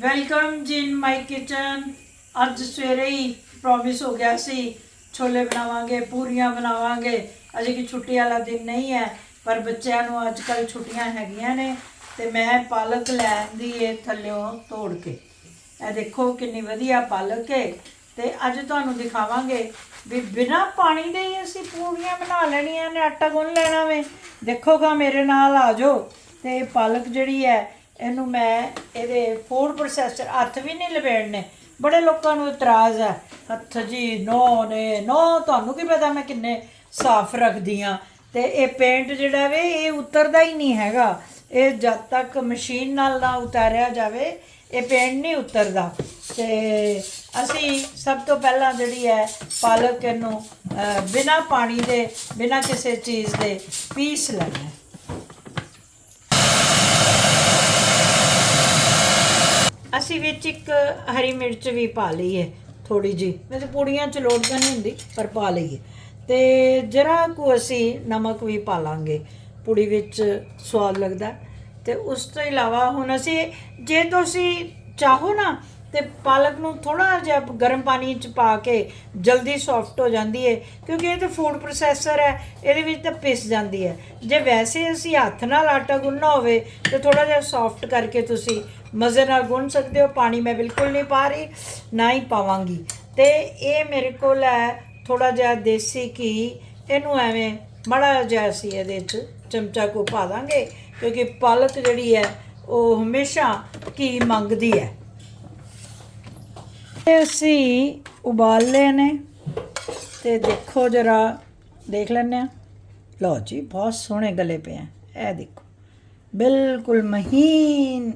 Welcome ਜੀ ਇਨ ਮਾਈ kitchen. ਅੱਜ ਸਵੇਰੇ ਹੀ ਪ੍ਰੋਮਿਸ ਹੋ ਗਿਆ ਸੀ, ਛੋਲੇ ਬਣਾਵਾਂਗੇ, ਪੂਰੀਆਂ ਬਣਾਵਾਂਗੇ। ਅਜੇ ਕਿ ਛੁੱਟੀ ਵਾਲਾ ਦਿਨ ਨਹੀਂ ਹੈ, ਪਰ ਬੱਚਿਆਂ ਨੂੰ ਅੱਜ ਕੱਲ ਛੁੱਟੀਆਂ ਹੈਗੀਆਂ ਨੇ ਤੇ ਮੈਂ ਪਾਲਕ ਲੈ ਦੀ ਏ ਥੱਲਿਓਂ ਤੋੜ ਕੇ। ਇਹ ਦੇਖੋ ਕਿੰਨੀ ਵਧੀਆ ਪਾਲਕ ਹੈ ਤੇ ਅੱਜ ਤੁਹਾਨੂੰ ਦਿਖਾਵਾਂਗੇ ਵੀ ਬਿਨਾ ਪਾਣੀ ਦੇ ਹੀ ਅਸੀਂ ਪੂਰੀਆਂ ਬਣਾ ਲੈਣੀਆਂ ਨੇ, ਆਟਾ ਗੁੰਨ ਲੈਣਾ ਵੇ। ਦੇਖੋਗਾ ਮੇਰੇ ਨਾਲ ਆ ਜਾਓ। ਤੇ ਇਹ ਪਾਲਕ ਜਿਹੜੀ ਹੈ ਇਹਨੂੰ ਮੈਂ ਇਹਦੇ ਫੂਡ ਪ੍ਰੋਸੈਸਰ ਹੱਥ ਵੀ ਨਹੀਂ ਲਪੇੜਨੇ। ਬੜੇ ਲੋਕਾਂ ਨੂੰ ਇਤਰਾਜ਼ ਹੈ। ਹੱਥ ਜੀ ਨੋ ਨੇ ਨੋ ਤੁਹਾਨੂੰ ਕੀ ਪਤਾ ਮੈਂ ਕਿੰਨੇ ਸਾਫ਼ ਰੱਖਦੀ ਆ ਤੇ ਇਹ ਪੇਂਟ ਜਿਹੜਾ ਵੇ ਇਹ ਉਤਰਦਾ ਹੀ ਨਹੀਂ ਹੈਗਾ। ਇਹ ਜਦ ਤੱਕ ਮਸ਼ੀਨ ਨਾਲ ਨਾ ਉਤਾਰਿਆ ਜਾਵੇ ਇਹ ਪੇਂਟ ਨਹੀਂ ਉਤਰਦਾ। ਤੇ ਅਸੀਂ ਸਭ ਤੋਂ ਪਹਿਲਾਂ ਜਿਹੜੀ ਹੈ ਪਾਲਕ ਨੂੰ ਅਹ, ਬਿਨਾਂ ਪਾਣੀ ਦੇ ਬਿਨਾਂ ਕਿਸੇ ਚੀਜ਼ ਦੇ ਪੀਸ ਲੈਣਾ ਅਸੀਂ ਵਿੱਚ ਇੱਕ ਹਰੀ ਮਿਰਚ ਵੀ ਪਾ ਲਈ ਹੈ ਥੋੜੀ ਜੀ ਵੈਸੇ ਪੂੜੀਆਂ ਚ ਲੋੜ ਤਾਂ ਨਹੀਂ ਹੁੰਦੀ, ਪਰ ਪਾ ਲਈਏ। ਤੇ ਜਰਾ ਕੁ ਅਸੀਂ ਨਮਕ ਵੀ ਪਾ ਲਾਂਗੇ, ਪੂੜੀ ਵਿੱਚ ਸਵਾਦ ਲੱਗਦਾ। ਤੇ ਉਸ ਤੋਂ ਇਲਾਵਾ ਹੁਣ ਅਸੀਂ, ਜੇ ਤੁਸੀਂ ਚਾਹੋ ਨਾ ਤੇ ਪਾਲਕ ਨੂੰ ਥੋੜਾ ਜਿਹਾ ਗਰਮ ਪਾਣੀ ਚ ਪਾ ਕੇ ਜਲਦੀ ਸੌਫਟ ਹੋ ਜਾਂਦੀ ਹੈ ਕਿਉਂਕਿ ਇਹ ਤਾਂ ਫੂਡ ਪ੍ਰੋਸੈਸਰ ਹੈ, ਇਹਦੇ ਵਿੱਚ ਤਾਂ ਪਿਸ ਜਾਂਦੀ ਹੈ ਜੇ ਵੈਸੇ ਅਸੀਂ ਹੱਥ ਨਾਲ ਆਟਾ ਗੁੰਨਣਾ ਹੋਵੇ, ਤੇ ਥੋੜਾ ਜਿਹਾ ਸੌਫਟ ਕਰਕੇ ਤੁਸੀਂ ਮਜ਼ੇ ਨਾਲ ਗੁੰਨ ਸਕਦੇ ਹੋ। ਪਾਣੀ ਮੈਂ ਬਿਲਕੁਲ ਨਹੀਂ ਪਾ ਰਹੀ, ਨਾ ਹੀ ਪਾਵਾਂਗੀ। ਤੇ ਇਹ ਮੇਰੇ ਕੋਲ ਹੈ ਥੋੜਾ ਜਿਹਾ ਦੇਸੀ ਘੀ। ਇਹਨੂੰ ਐਵੇਂ ਮੜਾ ਜਿਹਾ ਅਸੀਂ ਇਹਦੇ 'ਚ ਚਮਚਾ ਕੋ ਪਾ ਦਾਂਗੇ, ਕਿਉਂਕਿ ਪਾਲਕ ਜਿਹੜੀ ਹੈ, ਉਹ ਹਮੇਸ਼ਾ ਘੀ ਮੰਗਦੀ ਹੈ। ਤੇ ਅਸੀਂ ਉਬਾਲ ਲਏ ਨੇ ਤੇ ਦੇਖੋ ਜਰਾ ਦੇਖ ਲੈਂਦੇ ਆ ਲਓ ਜੀ, ਬਹੁਤ ਸੋਹਣੇ ਗਲੇ ਪਏ ਆ। ਇਹ ਦੇਖੋ, ਬਿਲਕੁਲ ਮਹੀਨ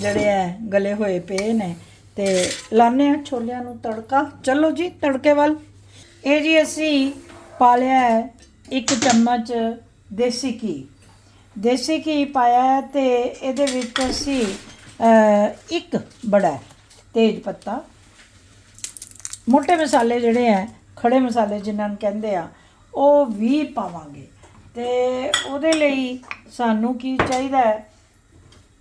ਜਿਹੜੇ ਆ ਗਲੇ ਹੋਏ ਪਏ ਨੇ ਤੇ ਲਾਣੇ ਆ ਛੋਲਿਆਂ ਨੂੰ ਤੜਕਾ। ਚਲੋ ਜੀ, ਤੜਕੇ ਵੱਲ। ਇਹ ਜੀ ਅਸੀਂ ਪਾ ਲਿਆ ਹੈ ਇੱਕ ਚਮਚ ਦੇਸੀ ਘੀ। ਦੇਸੀ ਘੀ ਪਾਇਆ ਹੈ ਤੇ ਇਹਦੇ ਵਿੱਚ ਅਸੀਂ ਇੱਕ ਬੜਾ ਤੇਜ ਪੱਤਾ ਮੋٹے ਮਸਾਲੇ ਜਿਹੜੇ ਆ ਖੜੇ ਮਸਾਲੇ ਜਿਨ੍ਹਾਂ ਨੂੰ ਕਹਿੰਦੇ ਆ, ਉਹ ਵੀ ਪਾਵਾਂਗੇ। ਤੇ ਉਹਦੇ ਲਈ ਸਾਨੂੰ ਕੀ ਚਾਹੀਦਾ ਹੈ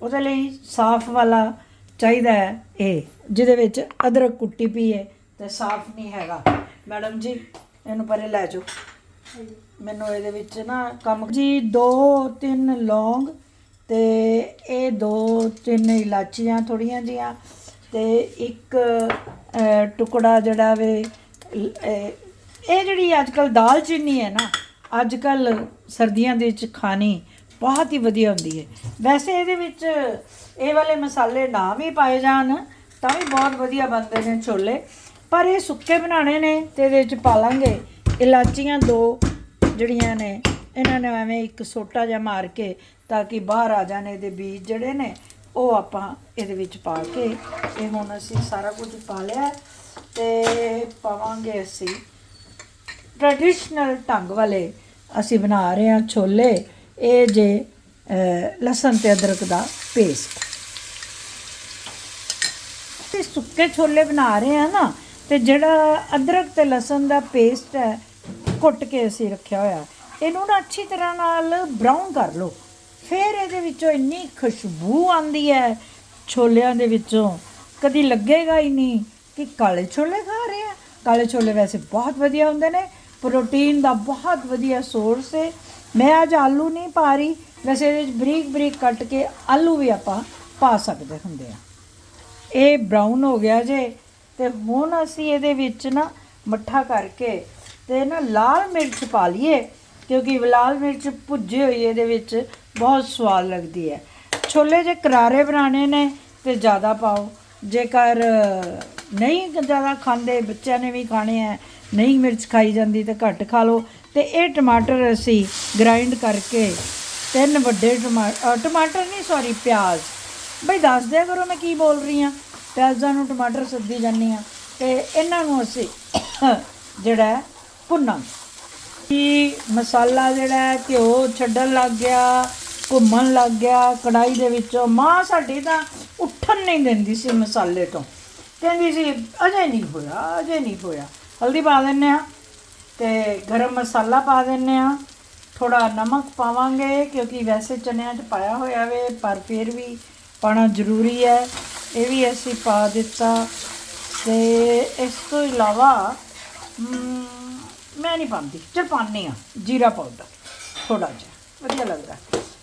ਉਹਦੇ ਲਈ ਸਾਫ਼ ਵਾਲਾ ਚਾਹੀਦਾ ਹੈ ਇਹ ਜਿਹਦੇ ਵਿੱਚ ਅਦਰਕ ਕੁੱਟੀ ਪਈ ਹੈ ਤੇ ਸਾਫ਼ ਨਹੀਂ ਹੈਗਾ। ਮੈਡਮ ਜੀ, ਇਹਨੂੰ ਪਰੇ ਲੈ ਜਾਓ। ਮੈਨੂੰ ਇਹਦੇ ਵਿੱਚ ਨਾ ਕੰਮ ਜੀ, ਦੋ ਤਿੰਨ ਲੌਂਗ ਤੇ ਇਹ ਦੋ ਤਿੰਨ ਇਲਾਚੀਆਂ ਥੋੜੀਆਂ ਜੀਆਂ ਤੇ ਇੱਕ ਟੁਕੜਾ ਜਿਹੜਾ ਵੇ ਇਹ ਜਿਹੜੀ ਅੱਜ ਕੱਲ ਦਾਲ ਚੀਨੀ ਹੈ ਨਾ ਅੱਜ ਕੱਲ ਸਰਦੀਆਂ ਦੇ ਵਿੱਚ ਖਾਣੀ ਬਹੁਤ ਹੀ ਵਧੀਆ ਹੁੰਦੀ ਹੈ। ਵੈਸੇ ਇਹਦੇ ਵਿੱਚ ਇਹ ਵਾਲੇ ਮਸਾਲੇ ਨਾ ਵੀ ਪਾਏ ਜਾਣ, ਤਾਂ ਵੀ ਬਹੁਤ ਵਧੀਆ ਬਣਦੇ ਨੇ ਛੋਲੇ। ਪਰ ਇਹ ਸੁੱਕੇ ਬਣਾਣੇ ਨੇ ਤੇ ਇਹਦੇ ਵਿੱਚ ਪਾ ਲਾਂਗੇ ਇਲਾਚੀਆਂ ਦੋ ਜਿਹੜੀਆਂ ਨੇ, ਇਹਨਾਂ ਨੂੰ ਐਵੇਂ ਇੱਕ ਸੋਟਾ ਜਿਹਾ ਮਾਰ ਕੇ ਤਾਂ ਕਿ ਬਾਹਰ ਆ ਜਾਣ ਇਹਦੇ ਬੀਜ ਜਿਹੜੇ ਨੇ ਉਹ ਆਪਾਂ ਇਹਦੇ ਵਿੱਚ ਪਾ ਕੇ ਇਹ ਹੁਣ ਅਸੀਂ ਸਾਰਾ ਕੁਝ ਪਾ ਲਿਆ ਤੇ ਪਾਵਾਂਗੇ ਅਸੀਂ ਟ੍ਰੈਡੀਸ਼ਨਲ ਢੰਗ ਵਾਲੇ ਅਸੀਂ ਬਣਾ ਰਹੇ ਹਾਂ ਛੋਲੇ, ਇਹ ਜੇ ਲਸਣ ਤੇ ਅਦਰਕ ਦਾ ਪੇਸਟ ਤੇ ਸੁੱਕੇ ਛੋਲੇ ਬਣਾ ਰਹੇ ਆ ਨਾ, ਤੇ ਜਿਹੜਾ ਅਦਰਕ ਤੇ ਲਸਣ ਦਾ ਪੇਸਟ ਹੈ ਕੁੱਟ ਕੇ ਅਸੀਂ ਰੱਖਿਆ ਹੋਇਆ। ਇਹਨੂੰ ਨਾ ਅੱਛੀ ਤਰ੍ਹਾਂ ਨਾਲ ਬਰਾਊਨ ਕਰ ਲਓ। ਫਿਰ ਇਹਦੇ ਵਿੱਚੋਂ ਇੰਨੀ ਖੁਸ਼ਬੂ ਆਉਂਦੀ ਹੈ, ਛੋਲਿਆਂ ਦੇ ਵਿੱਚੋਂ। ਕਦੀ ਲੱਗੇਗਾ ਹੀ ਨਹੀਂ ਕਿ ਕਾਲੇ ਛੋਲੇ ਖਾ ਰਹੇ ਆ। ਕਾਲੇ ਛੋਲੇ ਵੈਸੇ ਬਹੁਤ ਵਧੀਆ ਹੁੰਦੇ ਨੇ, ਪ੍ਰੋਟੀਨ ਦਾ ਬਹੁਤ ਵਧੀਆ ਸੋਰਸ ਹੈ ਮੈਂ ਅੱਜ ਆਲੂ ਨਹੀਂ ਪਾ ਰਹੀ, ਵੈਸੇ ਇਹਦੇ ਵਿੱਚ ਬਰੀਕ ਬਰੀਕ ਕੱਟ ਕੇ ਆਲੂ ਵੀ ਆਪਾਂ ਪਾ ਸਕਦੇ ਹੁੰਦੇ ਆ। ਇਹ ਬਰਾਊਨ ਹੋ ਗਿਆ ਜੇ, ਤੇ ਹੁਣ ਅਸੀਂ ਇਹਦੇ ਵਿੱਚ ਨਾ ਮੱਠਾ ਕਰਕੇ ਤੇ ਨਾ ਲਾਲ ਮਿਰਚ ਪਾ ਲਈਏ, ਕਿਉਂਕਿ ਲਾਲ ਮਿਰਚ ਭੁੱਜੇ ਹੋਈ ਇਹਦੇ ਵਿੱਚ ਬਹੁਤ ਸਵਾਦ ਲੱਗਦੀ ਹੈ। ਛੋਲੇ ਜੇ ਕਰਾਰੇ ਬਣਾਣੇ ਨੇ ਤੇ ਜ਼ਿਆਦਾ ਪਾਓ। ਜੇਕਰ ਨਹੀਂ ਜ਼ਿਆਦਾ ਖਾਂਦੇ, ਬੱਚਿਆਂ ਨੇ ਵੀ ਖਾਣੇ ਆ, ਨਹੀਂ ਮਿਰਚ ਖਾਈ ਜਾਂਦੀ ਤਾਂ ਘੱਟ ਖਾ ਲਓ। ਤੇ ਇਹ ਟਮਾਟਰ ਅਸੀਂ ਗ੍ਰਾਈਂਡ ਕਰਕੇ ਤਿੰਨ ਵੱਡੇ ਟਮਾਟਰ ਟਮਾਟਰ ਨਹੀਂ ਸੌਰੀ ਪਿਆਜ਼। ਬਈ ਦੱਸ ਦਿਆ ਕਰੋ ਮੈਂ ਕੀ ਬੋਲ ਰਹੀ ਆ ਪਿਆਜ਼ਾਂ ਨੂੰ ਟਮਾਟਰ ਸੱਦੀ ਜਾਂਦੀ ਆ ਤੇ ਇਹਨਾਂ ਨੂੰ ਅਸੀਂ ਜਿਹੜਾ ਹੈ, ਭੁੰਨਾਂਗੇ। ਕਿ ਮਸਾਲਾ ਜਿਹੜਾ ਘਿਓ ਛੱਡਣ ਲੱਗ ਗਿਆ। ਘੁੰਮਣ ਲੱਗ ਗਿਆ, ਕੜਾਈ ਦੇ ਵਿੱਚੋਂ। ਮਾਂ ਸਾਡੀ ਤਾਂ ਉੱਠਣ ਨਹੀਂ ਦਿੰਦੀ ਸੀ ਮਸਾਲੇ ਤੋਂ। ਕਹਿੰਦੀ ਸੀ, ਅਜੇ ਨਹੀਂ ਹੋਇਆ, ਅਜੇ ਨਹੀਂ ਹੋਇਆ। ਹਲਦੀ ਪਾ ਦਿੰਨੇ ਆ ਤੇ ਗਰਮ ਮਸਾਲਾ ਪਾ ਦਿੰਨੇ ਆ ਥੋੜਾ ਨਮਕ ਪਾਵਾਂਗੇ, ਕਿਉਂਕਿ ਵੈਸੇ ਚਨਿਆਂ 'ਚ ਪਾਇਆ ਹੋਇਆ ਵੇ, ਪਰ ਫਿਰ ਵੀ ਪਾਣਾ ਜ਼ਰੂਰੀ ਹੈ। ਇਹ ਵੀ ਅਸੀਂ ਪਾ ਦਿੱਤਾ। ਤੇ ਇਸ ਤੋਂ ਇਲਾਵਾ ਮੈਂ ਨਹੀਂ ਪਾਉਂਦੀ ਚਲ ਪਾਉਂਦੀ ਆ ਜੀਰਾ ਪਾਊਡਰ ਥੋੜਾ ਜਿਹਾ। ਵਧੀਆ ਲੱਗਦਾ।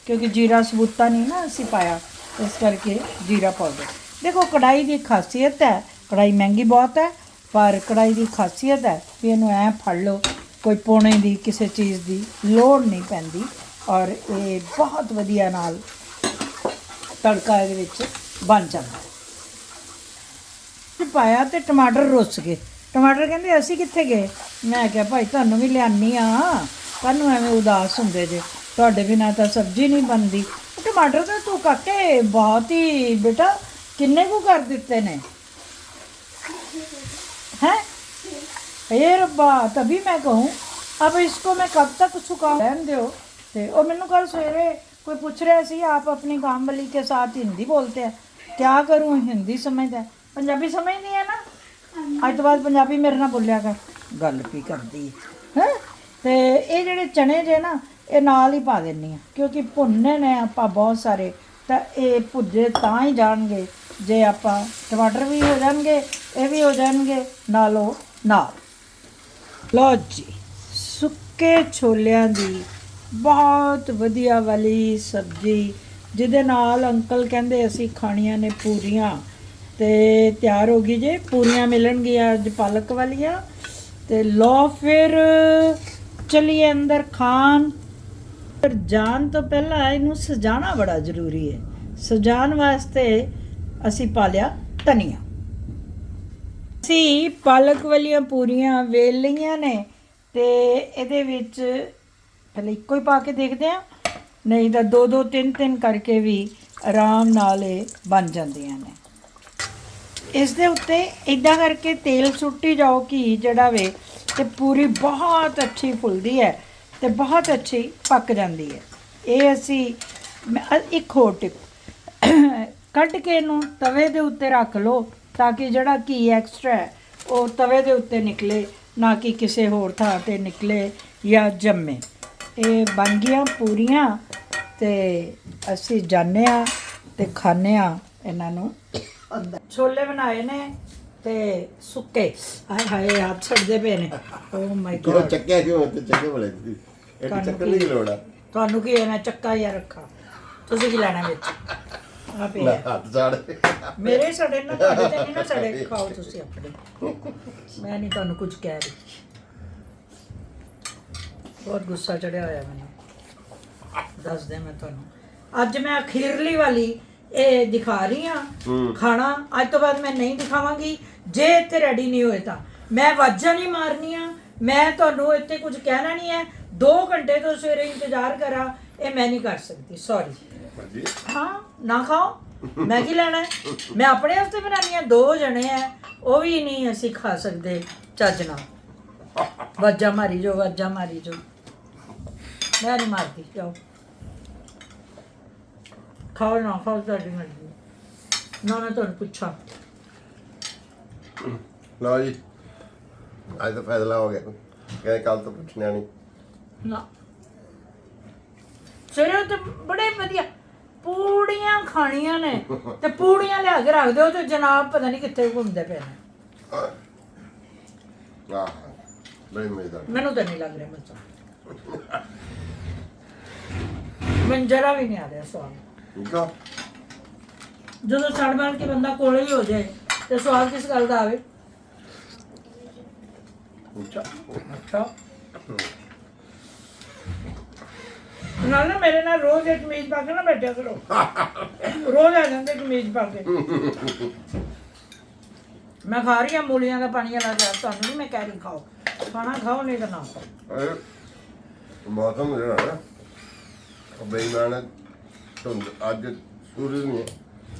ਕਿਉਂਕਿ ਜੀਰਾ ਸਬੂਤਾ ਨਹੀਂ ਨਾ ਅਸੀਂ ਪਾਇਆ, ਇਸ ਕਰਕੇ ਜੀਰਾ ਪਾਊਡਰ। ਦੇਖੋ ਕੜਾਈ ਦੀ ਖਾਸੀਅਤ ਹੈ ਕੜਾਈ ਮਹਿੰਗੀ ਬਹੁਤ ਹੈ, ਪਰ ਕੜਾਈ ਦੀ ਖਾਸੀਅਤ ਹੈ ਵੀ ਇਹਨੂੰ ਐ ਫੜ ਲਓ, ਕੋਈ ਪੋਣੇ ਦੀ, ਕਿਸੇ ਚੀਜ਼ ਦੀ ਲੋੜ ਨਹੀਂ ਪੈਂਦੀ ਔਰ ਇਹ ਬਹੁਤ ਵਧੀਆ ਨਾਲ ਤੜਕਾ ਇਹਦੇ ਵਿੱਚ ਬਣ ਜਾਂਦਾ ਤੇ ਪਾਇਆ ਤੇ ਟਮਾਟਰ ਰੁੱਸ ਗਏ। ਟਮਾਟਰ ਕਹਿੰਦੇ, ਅਸੀਂ ਕਿੱਥੇ ਗਏ? ਮੈਂ ਕਿਹਾ, ਭਾਈ, ਤੁਹਾਨੂੰ ਵੀ ਲਿਆਨੀ ਆ। ਤੁਹਾਨੂੰ ਐਵੇਂ ਉਦਾਸ ਹੁੰਦੇ ਜੇ। ਤੁਹਾਡੇ ਬਿਨਾਂ ਤਾਂ ਸਬਜ਼ੀ ਨਹੀਂ ਬਣਦੀ ਉਹ ਟਮਾਟਰ ਤਾਂ ਤੂੰ ਕਾਕੇ ਬਹੁਤ ਹੀ ਬੇਟਾ ਕਿੰਨੇ ਕੁ ਕਰ ਦਿੱਤੇ ਨੇ हैं हे रब्बा तभी मैं कहूँ अब इसको मैं कब तक सुखा रहन दो ਤੇ ਉਹ ਮੈਨੂੰ ਕੱਲ ਸਵੇਰੇ ਕੋਈ ਪੁੱਛ ਰਿਹਾ ਸੀ ਆਪ ਆਪਣੀ काम वाली के साथ हिंदी बोलते हैं क्या करूँ हिंदी समझदा है ਪੰਜਾਬੀ ਸਮਝਦੀ ਹੈ ਨਾ ਅੱਜ ਤੋਂ ਬਾਅਦ ਪੰਜਾਬੀ ਮੇਰੇ ਨਾਲ ਬੋਲਿਆ ਕਰ ਗੱਲ ਕੀ ਕਰਦੀ ਹੈ ਹੈਂ? ਤੇ ਇਹ ਜਿਹੜੇ ਚਣੇ ਜੇ ਨਾ ਇਹ ਨਾਲ ਹੀ ਪਾ ਦਿੰਨੀ ਆ, ਕਿਉਂਕਿ ਭੁੰਨੇ ਨੇ ਆਪਾਂ ਬਹੁਤ ਸਾਰੇ, ਤਾਂ ਇਹ ਭੁੱਜੇ ਤਾਂ ਹੀ ਜਾਣਗੇ, ਜੇ ਆਪਾਂ ਟਮਾਟਰ ਵੀ ਹੋ ਜਾਣਗੇ, ਇਹ ਵੀ ਹੋ ਜਾਣਗੇ, ਨਾਲੋਂ ਨਾਲ। ਲਓ ਜੀ, ਸੁੱਕੇ ਛੋਲਿਆਂ ਦੀ ਬਹੁਤ ਵਧੀਆ ਵਾਲੀ ਸਬਜ਼ੀ, ਜਿਹਦੇ ਨਾਲ ਅੰਕਲ ਕਹਿੰਦੇ ਅਸੀਂ ਖਾਣੀਆਂ ਨੇ ਪੂਰੀਆਂ, ਤੇ ਤਿਆਰ ਹੋ ਗਈ ਜੇ, ਪੂਰੀਆਂ ਮਿਲਣਗੀਆਂ ਅੱਜ ਪਾਲਕ ਵਾਲੀਆਂ, ਤੇ ਲਓ ਫਿਰ, ਚਲੀਏ ਅੰਦਰ ਖਾਣ। ਪਰ ਜਾਣ ਤੋਂ ਪਹਿਲਾਂ ਇਹਨੂੰ ਸਜਾਣਾ ਬੜਾ ਜ਼ਰੂਰੀ ਹੈ। ਸਜਾਉਣ ਵਾਸਤੇ ਅਸੀਂ ਪਾ ਲਿਆ ਧਨੀਆ। ਅਸੀਂ ਪਾਲਕ ਵਾਲੀਆਂ ਪੂਰੀਆਂ ਵੇਲ ਲਈਆਂ ਨੇ ਤੇ ਇਹਦੇ ਵਿੱਚ ਪਹਿਲੇ ਇੱਕੋ ਹੀ ਪਾ ਕੇ ਦੇਖਦੇ ਆ ਨਹੀਂ ਤਾਂ ਦੋ ਦੋ, ਤਿੰਨ ਤਿੰਨ ਕਰਕੇ ਵੀ ਆਰਾਮ ਨਾਲ ਇਹ ਬਣ ਜਾਂਦੀਆਂ ਨੇ। ਇਸ ਦੇ ਉੱਤੇ ਇਦਾਂ ਕਰਕੇ ਤੇਲ ਸੁੱਟੀ ਜਾਓ ਕਿ ਜਿਹੜਾ ਵੇ ਤੇ ਪੂਰੀ ਬਹੁਤ ਅੱਛੀ ਫੁੱਲਦੀ ਹੈ। ਤੇ ਬਹੁਤ ਅੱਛੀ ਪੱਕ ਜਾਂਦੀ ਹੈ। ਇਹ ਅਸੀਂ ਇੱਕ ਹੋਰ ਟਿਪ ਕੱਢ ਕੇ ਇਹਨੂੰ ਤਵੇ ਦੇ ਉੱਤੇ ਰੱਖ ਲਓ ਤਾਂ ਕਿ ਜਿਹੜਾ ਘੀ ਐਕਸਟਰਾ ਹੈ ਉਹ ਤਵੇ ਦੇ ਉੱਤੇ ਨਿਕਲੇ ਨਾ ਕਿ ਕਿਸੇ ਹੋਰ ਥਾਂ ਤੇ ਨਿਕਲੇ ਜਾਂ ਜੰਮੇ। ਇਹ ਬਣ ਗਈਆਂ ਪੂਰੀਆਂ ਤੇ ਅਸੀਂ ਜਾਣੇ ਆ ਤੇ ਖਾਣੇ ਆ ਇਹਨਾਂ ਨੂੰ ਅੰਦਰ। ਛੋਲੇ ਬਣਾਏ ਨੇ ਤੇ ਸੁੱਕੇ। ਹਾਏ ਹਾਏ ਹੱਥ ਛੱਡਦੇ ਪਏ ਨੇ। ਓ ਮਾਈ ਗॉड ਚੱਕਿਆ ਕਿਉਂ ਤੇ ਚੱਕੇ ਬਲੇ ਤੁਹਾਨੂੰ ਚੱਕਰ ਨਹੀਂ ਕੀ- ਲੋੜ ਆ। ਤੁਹਾਨੂੰ ਕੀ ਹੈ? ਮੈਂ ਚੱਕਾ ਜਾਂ ਰੱਖਾ। ਤੁਸੀਂ ਕੀ ਲੈਣਾ ਵਿੱਚ? ਆ ਲੈ ਪਿਆ ਹੱਥ ਸਾੜ। ਮੇਰੇ ਸੜੇ ਨਾ ਤੁਹਾਡੇ ਤੇ ਨਹੀਂ ਨਾ ਸੜੇ ਖਾਓ ਤੁਸੀਂ ਆਪਣੇ। ਮੈਂ ਨਹੀਂ ਤੁਹਾਨੂੰ ਕੁਝ ਕਹਿ ਰਹੀ। ਬਹੁਤ ਗੁੱਸਾ ਚੜਿਆ ਹੋਇਆ ਮੈਨੂੰ। ਦੱਸ ਦੇ ਮੈਂ ਤੁਹਾਨੂੰ। ਅੱਜ ਮੈਂ ਅਖੀਰਲੀ ਵਾਲੀ ਇਹ ਦਿਖਾ ਰਹੀ ਹੂੰ। ਖਾਣਾ। ਅੱਜ ਤੋਂ ਬਾਅਦ ਮੈਂ ਨਹੀਂ ਦਿਖਾਵਾਂਗੀ। ਜੇ ਇੱਥੇ ਰੈਡੀ ਨਹੀਂ ਹੋਏ ਤਾਂ। ਮੈਂ ਵਾਜਾਂ ਨਹੀਂ ਮਾਰਨੀਆਂ। ਮੈਂ ਤੁਹਾਨੂੰ ਇੱਥੇ ਕੁਝ ਕਹਿਣਾ ਨਹੀਂ ਹੈ। 2 ਘੰਟੇ ਤੋਂ ਸਵੇਰੇ ਇੰਤਜ਼ਾਰ ਕਰਾਂ ਇਹ ਮੈਂ ਨਹੀਂ ਕਰ ਸਕਦੀ ਸੌਰੀ ਹਾਂ ਨਾ ਖਾਓ ਮੈਂ ਕੀ ਲੈਣਾ? ਮੈਂ ਆਪਣੇ ਵਾਸਤੇ ਬਣਾਉਣੀ ਆ ਦੋ ਜਣੇ ਆ ਉਹ ਵੀ ਨਹੀਂ ਅਸੀਂ ਖਾ ਸਕਦੇ ਚੱਜ ਨਾਲ। ਵਾਜਾ ਮਾਰੀ ਜੋ ਵਾਜਾ ਮਾਰੀ ਜੋ ਮੈਂ ਨਹੀਂ ਮਾਰਦੀ ਜਾਓ। ਖਾਓ ਨਾ ਖਾਓ ਤੁਹਾਡੀ ਮਰਜ਼ੀ। ਨਾ ਮੈਂ ਤੁਹਾਨੂੰ ਪੁੱਛਾਂ। ਲਓ ਜੀ ਅੱਜ ਤਾਂ ਫੈਸਲਾ ਹੋ ਗਿਆ। ਕਹਿੰਦੇ ਕੱਲ ਤੋਂ ਪੁੱਛਣਾ ਨਹੀਂ। ਨਾ। ਸਵੇਰੇ ਤੇ ਬੜੇ ਵਧੀਆ ਪੂੜੀਆਂ ਖਾਣੀਆਂ ਨੇ ਤੇ ਪੂੜੀਆਂ ਲਿਆ ਕੇ ਰੱਖ ਦਿਓ ਤੇ ਜਨਾਬ ਪਤਾ ਨਹੀਂ ਕਿੱਥੇ ਘੁੰਮਦੇ ਪਏ ਨੇ। ਆਹ ਮੈਨੂੰ ਤਾਂ ਨਹੀਂ ਲੱਗ ਰਿਹਾ ਮੱਚਾ ਮੈਨੂੰ ਜਰਾ ਵੀ ਨਹੀਂ ਆ ਰਿਹਾ ਆ। ਜਦੋਂ ਛੜ ਮਾਰ ਕੇ ਬੰਦਾ ਕੋਲੇ ਹੀ ਹੋ ਜਾਏ ਤੇ ਸਵਾਦ ਕਿਸ ਗੱਲ ਦਾ ਆਵੇ? ਅੱਛਾ ਅੱਛਾ। ਨਾਲ ਨਾ ਮੇਰੇ ਨਾਲ ਰੋਜ਼ ਇੱਕ ਕਮੀਜ਼ ਪਾ ਕੇ ਨਾ ਬੈਠਿਆ ਕਰੋ। ਰੋਜ਼ ਆ ਜਾਂਦੇ ਕਮੀਜ਼ ਪਾ ਕੇ। ਮੈਂ ਖਾ ਰਹੀ ਹਾਂ ਮੂਲੀਆਂ ਦਾ ਪਾਣੀ ਵਾਲਾ ਚਾਹ ਤੁਹਾਨੂੰ ਨਹੀਂ ਮੈਂ ਕਹਿ ਰਹੀ ਖਾਓ। ਖਾਣਾ ਖਾਓ, ਨਹੀਂ ਤਾਂ ਨਾ ਖਾਓ। ਇਹ ਮੌਸਮ ਜਿਹੜਾ ਨਾ, ਉਹ ਬੇਈਮਾਨ ਹੈ। ਧੁੰਦ, ਅੱਜ ਸੂਰਜ ਨਹੀਂ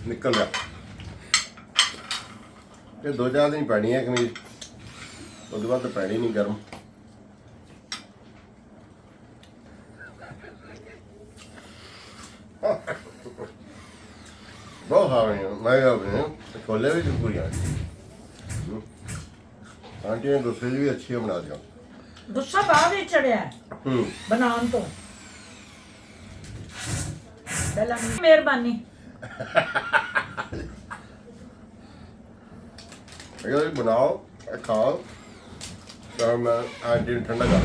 ਨਿਕਲ ਇਹ ਦੋ ਚਾਰ ਦਿਨ ਪੈਣੀ ਹੈ ਕਮੀਜ਼। ਉਹਦੇ ਬਾਅਦ ਤਾਂ ਪੈਣੀ ਨਹੀਂ ਗਰਮ ਬਹੁਤ ਹਾਵਣੀ ਮੈਂ ਆਪਣੇ ਛੋਲੇ ਵੀ ਪੂਰੀਆਂ ਆਂਟੀ ਨੇ ਦੂਸਰੇ ਵੀ ਅੱਛੀ ਬਣਾ ਦਿਓ ਗੁੱਸਾ ਬਾਅਦ ਵਿੱਚ ਚੜਿਆ ਹੈ। ਹੂੰ ਬਣਾਉਣ ਤੋਂ ਪਹਿਲਾਂ ਮਿਹਰਬਾਨੀ ਇਹ ਬਣਾਓ ਇਹ ਖਾਓ ਤਾਂ ਮੈਂ ਅੱਜ ਦਿਨ ਠੰਡਾ ਕਰ ਲਾਂ